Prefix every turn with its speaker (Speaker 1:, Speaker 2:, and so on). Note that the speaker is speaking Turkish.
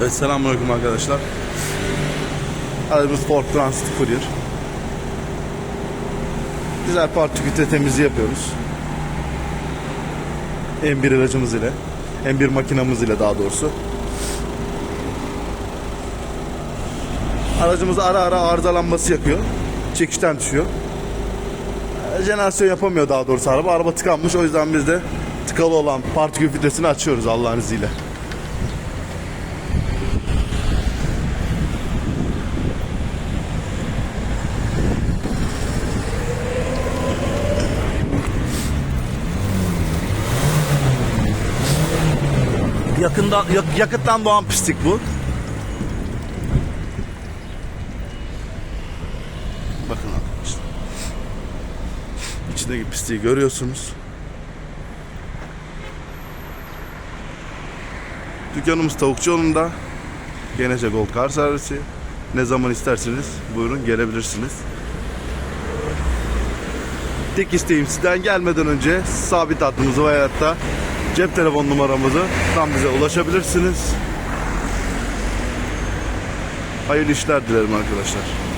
Speaker 1: Evet selamünaleyküm arkadaşlar. Aracımız Ford Transit Courier. Güzel partikülte temizliği yapıyoruz. M1 aracımız ile. M1 makinamız ile daha doğrusu. Aracımız ara ara arızalanması yakıyor. Çekişten düşüyor. Ee, Jenerasyon yapamıyor daha doğrusu araba. Araba tıkanmış o yüzden biz de tıkalı olan partikül filtresini açıyoruz Allah'ın izniyle. Yakında yak- yakıttan doğan pislik bu. Bakın arkadaşlar. İçindeki pisliği görüyorsunuz. Dükkanımız tavukçu yolunda. Genece Gold Car servisi. Ne zaman isterseniz buyurun gelebilirsiniz. Tek isteğim sizden gelmeden önce sabit hattımızı veya da cep telefon numaramızı tam bize ulaşabilirsiniz. Hayırlı işler dilerim arkadaşlar.